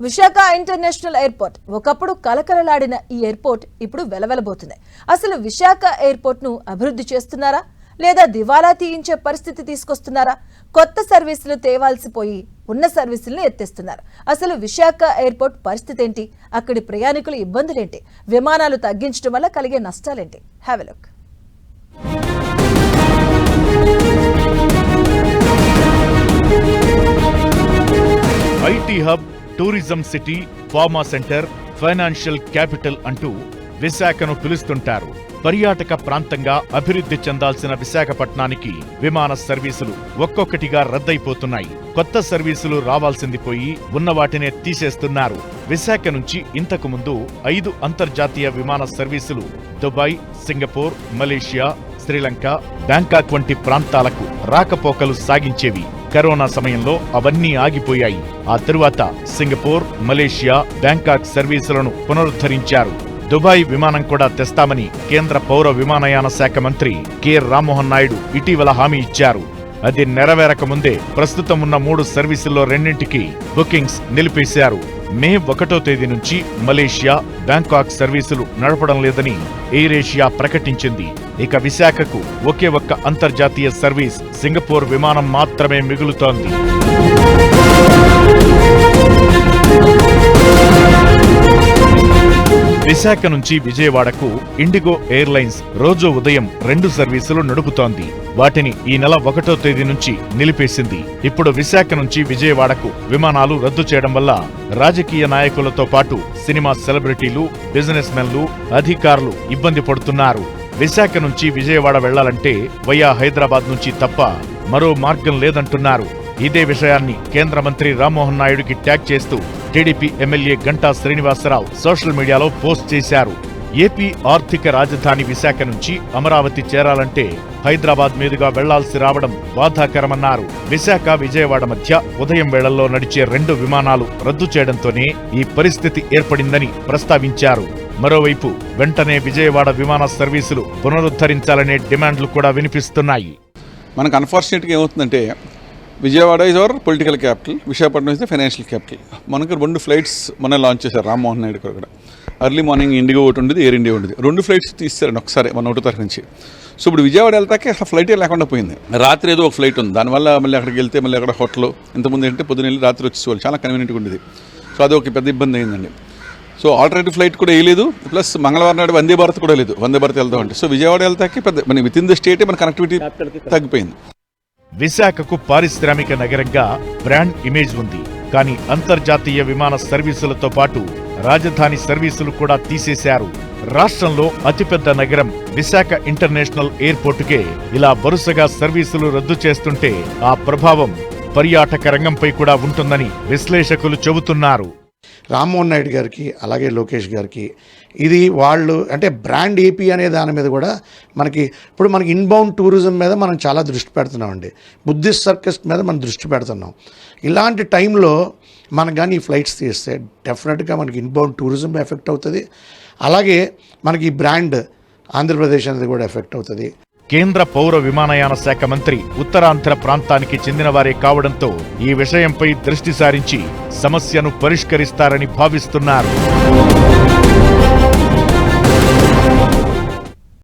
Visakha international airport. ఒకప్పుడు కలకలలాడిన ఈ airport ఇప్పుడు వెలవెలబోతుంది. అసలు విశాఖ ఎయిర్పోర్ట్ను అభివృద్ధి చేస్తున్నారా? లేదా దివాలా తీయించే పరిస్థితి తీసుకొస్తున్నారా? కొత్త సర్వీసులు తేవాల్సిపోయి ఉన్న సర్వీసులను ఎత్తేస్తున్నారు. అసలు విశాఖ ఎయిర్పోర్ట్ పరిస్థితి ఏంటి? అక్కడి ప్రయాణికుల ఇబ్బందులేంటి? విమానాలు తగ్గించడం వల్ల కలిగే నష్టాలేంటి? Have look IT hub tourism city pharma centre financial capital అంటూ విశాఖను పిలుస్తుంటారు. పర్యాటక ప్రాంతంగా అభివృద్ధి చెందాల్సిన విశాఖపట్నానికి విమాన సర్వీసులు ఒక్కొక్కటిగా రద్దయిపోతున్నాయి. కొత్త సర్వీసులు రావాల్సింది పోయి ఉన్న వాటినే తీసేస్తున్నారు. విశాఖ నుంచి ఇంతకు ముందు ఐదు అంతర్జాతీయ విమాన సర్వీసులు Dubai Singapore Malaysia Sri Lanka Bangkok వంటి ప్రాంతాలకు రాకపోకలు సాగించేవి. కరోనా సమయంలో అవన్నీ ఆగిపోయాయి. ఆ తరువాత సింగపూర్ మలేషియా బ్యాంకాక్ సర్వీసులను పునరుద్ధరించారు. దుబాయ్ విమానం కూడా తెస్తామని కేంద్ర పౌర విమానయాన శాఖ మంత్రి కె. రామ్మోహన్ నాయుడు ఇటీవల హామీ ఇచ్చారు. అది నెరవేరకముందే ప్రస్తుతం ఉన్న మూడు సర్వీసుల్లో రెండింటికి బుకింగ్స్ నిలిపేశారు. మే ఒకటో తేదీ నుంచి మలేషియా బ్యాంకాక్ సర్వీసులు నడపడం లేదని ఎయిర్ ఏషియా ప్రకటించింది. ఇక విశాఖకు ఒకే ఒక్క అంతర్జాతీయ సర్వీస్ సింగపూర్ విమానం మాత్రమే మిగులుతోంది. విశాఖ నుంచి విజయవాడకు ఇండిగో ఎయిర్లైన్స్ రోజు ఉదయం రెండు సర్వీసులు నడుపుతోంది. వాటిని ఈ నెల ఒకటో తేదీ నుంచి నిలిపేసింది. ఇప్పుడు విశాఖ నుంచి విజయవాడకు విమానాలు రద్దు చేయడం వల్ల రాజకీయ నాయకులతో పాటు సినిమా సెలబ్రిటీలు బిజినెస్ మెన్లు అధికారులు ఇబ్బంది పడుతున్నారు. విశాఖ నుంచి విజయవాడ వెళ్ళాలంటే వయా హైదరాబాద్ నుంచి తప్ప మరో మార్గం లేదంటున్నారు. ఇదే విషయాన్ని కేంద్ర మంత్రి రామ్మోహన్ నాయుడికి ట్యాగ్ చేస్తూ TDP MLA Ganta Srinivasarao social మీడియాలో పోస్ట్ చేశారు. ఏపీ ఆర్థిక రాజధాని విశాఖ నుంచి అమరావతి చేరాలంటే హైదరాబాద్ మీదుగా వెళ్ళాల్సి రావడం బాధాకరమన్నారు. విశాఖ విజయవాడ మధ్య ఉదయం వేళల్లో నడిచే రెండు విమానాలు రద్దు చేయడంతోనే ఈ పరిస్థితి ఏర్పడిందని ప్రస్తావించారు. మరోవైపు వెంటనే విజయవాడ విమాన సర్వీసులు పునరుద్ధరించాలనే డిమాండ్లు కూడా వినిపిస్తున్నాయి. మనకు అన్ఫార్చునేట్గా ఏమవుతుందంటే Vijayawada is our political capital Visakhapatnam is the financial capital మనకు రెండు ఫ్లైట్స్ మన లాంచ్ చేశారు రామ్మోహన్ నాయుడు గారు. కూడా అర్లీ మార్నింగ్ ఇండిగో ఒకటి ఉండేది ఎయిర్ ఇండియా ఉండేది. రెండు ఫ్లైట్స్ తీస్తారండి ఒకసారి మన ఒకటో తరఫు నుంచి. సో ఇప్పుడు విజయవాడ వెళ్తాకే అసలు ఫ్లైటే లేకుండా పోయింది. రాత్రి ఏదో ఒక ఫ్లైట్ ఉంది. దానివల్ల మళ్ళీ అక్కడికి వెళ్తే మళ్ళీ అక్కడ హోటల్ ఇంతకుముందు ఏంటంటే పొద్దున వెళ్ళి రాత్రి వచ్చేవాళ్ళు చాలా కన్వీనియంట్గా ఉండేది. సో అది ఒక పెద్ద ఇబ్బంది అయిందండి. సో ఆల్టర్నేటివ్ ఫ్లైట్ కూడా వేయలేదు. ప్లస్ మంగళవారం నాడు వందే భారత్ కూడా లేదు. వందే భారత్ వెళ్దాం అంటే సో విజయవాడ వెళ్తాకే పెద్ద మన విత్ ఇన్ ద స్టేటే మన కనెక్టివిటీ తగ్గిపోయింది. విశాఖకు పారిశ్రామిక నగరంగా బ్రాండ్ ఇమేజ్ ఉంది. కానీ అంతర్జాతీయ విమాన సర్వీసులతో పాటు రాజధాని సర్వీసులు కూడా తీసేశారు. రాష్ట్రంలో అతిపెద్ద నగరం విశాఖ ఇంటర్నేషనల్ ఎయిర్పోర్టుకే ఇలా వరుసగా సర్వీసులు రద్దు చేస్తుంటే ఆ ప్రభావం పర్యాటక రంగంపై కూడా ఉంటుందని విశ్లేషకులు చెబుతున్నారు. రామ్మోహన్ నాయుడు గారికి అలాగే లోకేష్ గారికి ఇది వాళ్ళు అంటే బ్రాండ్ ఏపీ అనే దాని మీద కూడా మనకి ఇప్పుడు మనకి ఇన్బౌండ్ టూరిజం మీద మనం చాలా దృష్టి పెడుతున్నామండి. బుద్ధిస్ట్ సర్కస్ మీద మనం దృష్టి పెడుతున్నాం. ఇలాంటి టైంలో మనకు కానీ ఈ ఫ్లైట్స్ తీస్తే డెఫినెట్గా మనకి ఇన్బౌండ్ టూరిజం ఎఫెక్ట్ అవుతుంది. అలాగే మనకి ఈ బ్రాండ్ ఆంధ్రప్రదేశ్ అనేది కూడా ఎఫెక్ట్ అవుతుంది. కేంద్ర పౌర విమానయాన శాఖ మంత్రి ఉత్తరాంధ్ర ప్రాంతానికి చెందినవారే కావడంతో ఈ విషయంపై దృష్టి సారించి సమస్యను పరిష్కరిస్తారని భావిస్తున్నారు.